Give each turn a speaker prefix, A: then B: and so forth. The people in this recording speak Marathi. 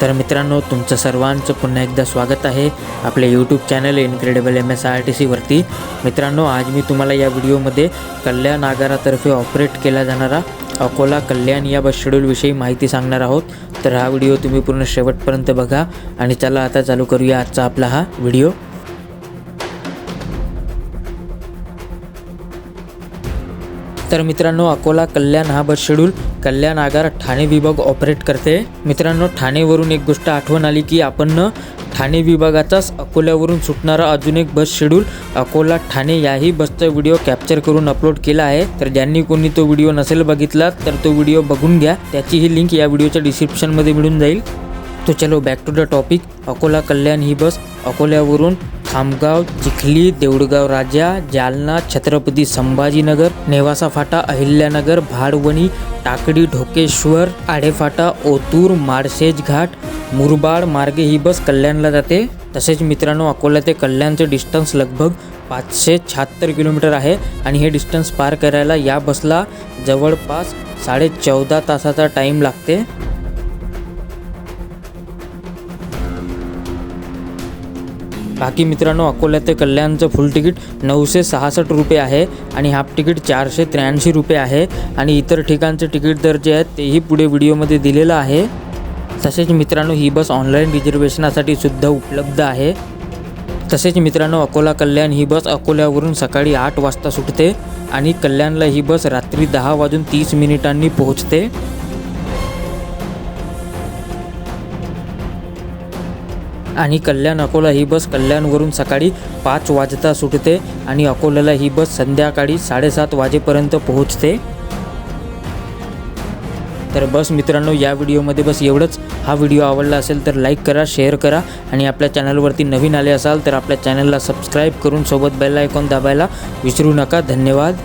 A: तर मित्रांनो तुमचं सर्वांचं पुन्हा एकदा स्वागत आहे आपल्या YouTube channel incredible M S R T सीवरती मित्रांनो आज मी तुम्हाला या व्हिडिओमध्ये कल्याण आगारातर्फे ऑपरेट केला जाणारा अकोला कल्याण या बस शेड्यूलविषयी माहिती सांगणार आहोत. तर हा व्हिडिओ तुम्ही पूर्ण शेवटपर्यंत बघा आणि चला आता चालू करूया आजचा आपला हा व्हिडिओ. तर मित्रांनो अकोला कल्याण हा बस शेड्यूल कल्याण आगार ठाणे विभाग ऑपरेट करते. मित्रांनो ठाणेवरून एक गोष्ट आठवण आली की आपण ठाणे विभागाचाच अकोल्यावरून सुटणारा अजून एक बस शेड्यूल अकोला ठाणे याही बसचा व्हिडिओ कॅप्चर करून अपलोड केला आहे. तर ज्यांनी कोणी तो व्हिडिओ नसेल बघितला तर तो व्हिडिओ बघून घ्या. त्याचीही लिंक या व्हिडिओच्या डिस्क्रिप्शनमध्ये मिळून जाईल. तो चलो back to the topic Akola Kalyan he bus अकोल्यावरून खामगाव चिखली देऊळगाव राजा जालना छत्रपती संभाजीनगर नेवासा फाटा अहिल्यानगर भाडवणी टाकडी ढोकेश्वर आडेफाटा ओतूर माळशेज घाट मुरबाड मार्गे ही बस कल्याणला जाते. तसेच मित्रांनो अकोला ते कल्याणचं डिस्टन्स लगभग पाचशे शहात्तर किलोमीटर आहे आणि हे डिस्टन्स पार करायला या बसला जवळपास साडे चौदा तासाचा टाईम लागते. बाकी मित्रांनो अकोला ते कल्याणचं फुल तिकीट नऊशे सहासष्ट रुपये आहे आणि हाफ तिकीट चारशे त्र्याऐंशी रुपये आहे. आणि इतर ठिकाणचे तिकीट दर जे आहेत तेही पुढे व्हिडिओमध्ये दिलेलं आहे. तसेच मित्रांनो ही बस ऑनलाईन रिझर्वेशनासाठी सुद्धा उपलब्ध आहे. तसेच मित्रांनो अकोला कल्याण ही बस अकोल्यावरून सकाळी आठ वाजता सुटते आणि कल्याणला ही बस रात्री दहा वाजून तीस मिनिटांनी पोहोचते. आणि कल्याण अकोला ही बस कल्याणवरून सकाळी पाच वाजता सुटते आणि अकोल्याला ही बस संध्याकाळी साडेसात वाजेपर्यंत पोहोचते. तर बस मित्रांनो या व्हिडिओमध्ये बस एवढंच. हा व्हिडिओ आवडला असेल तर लाईक करा शेअर करा आणि आपल्या चॅनलवरती नवीन आले असाल तर आपल्या चॅनलला सबस्क्राईब करून सोबत बेल आयकॉन दाबायला विसरू नका. धन्यवाद.